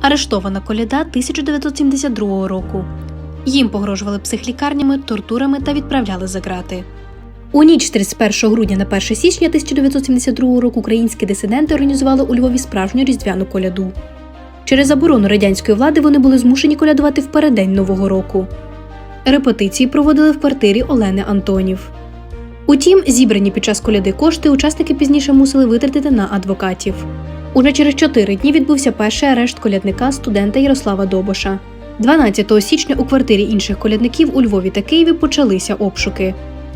Арештована коляда 1972 року. Їм погрожували психлікарнями, тортурами та відправляли за ґрати. У ніч 31 грудня на 1 січня 1972 року українські дисиденти організували у Львові справжню різдвяну коляду. Через заборону радянської влади вони були змушені колядувати в переддень Нового року. Репетиції проводили в квартирі Олени Антонів. Утім, зібрані під час коляди кошти учасники пізніше мусили витратити на адвокатів. Уже через чотири дні відбувся перший арешт колядника студента Ярослава Добоша. 12 січня у квартирі інших колядників у Львові та Києві почалися обшуки.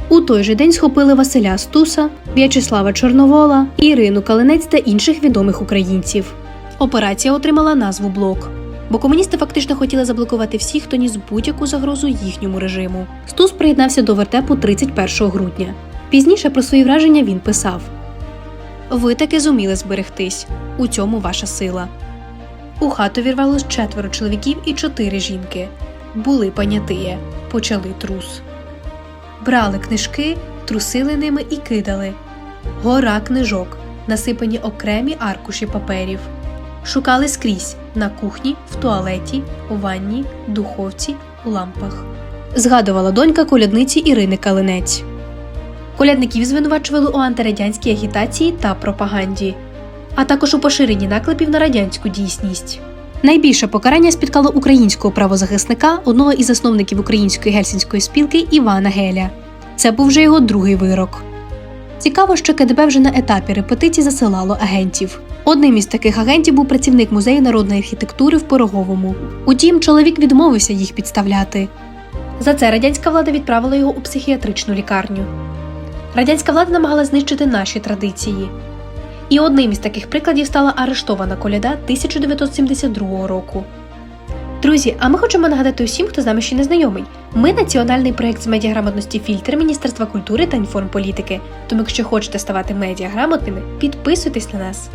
У той же день схопили Василя Стуса, В'ячеслава Чорновола, Ірину Калинець та інших відомих українців. Операція отримала назву Блок, бо комуністи фактично хотіли заблокувати всіх, хто ніс будь-яку загрозу їхньому режиму. Стус приєднався до вертепу 31 грудня. Пізніше про свої враження він писав: Ви таки зуміли зберегтись. У цьому ваша сила. У хату вірвалось четверо чоловіків і чотири жінки. Були панятиє, почали трус. Брали книжки, трусили ними і кидали. Гора книжок, насипані окремі аркуші паперів. Шукали скрізь на кухні, в туалеті, у ванні, духовці, у лампах. Згадувала донька колядниці Ірини Калинець. Колядників звинувачували у антирадянській агітації та пропаганді, а також у поширенні наклепів на радянську дійсність. Найбільше покарання спіткало українського правозахисника, одного із засновників української гельсінської спілки Івана Геля. Це був вже його другий вирок. Цікаво, що КДБ вже на етапі репетицій засилало агентів. Одним із таких агентів був працівник музею народної архітектури в Пироговому. Утім, чоловік відмовився їх підставляти. За це радянська влада відправила його у психіатричну лікарню. Радянська влада намагалася знищити наші традиції. І одним із таких прикладів стала арештована коляда 1972 року. Друзі, а ми хочемо нагадати усім, хто з нами ще не знайомий. Ми національний проєкт з медіаграмотності фільтр Міністерства культури та інформполітики. Тому, якщо хочете ставати медіаграмотними, підписуйтесь на нас.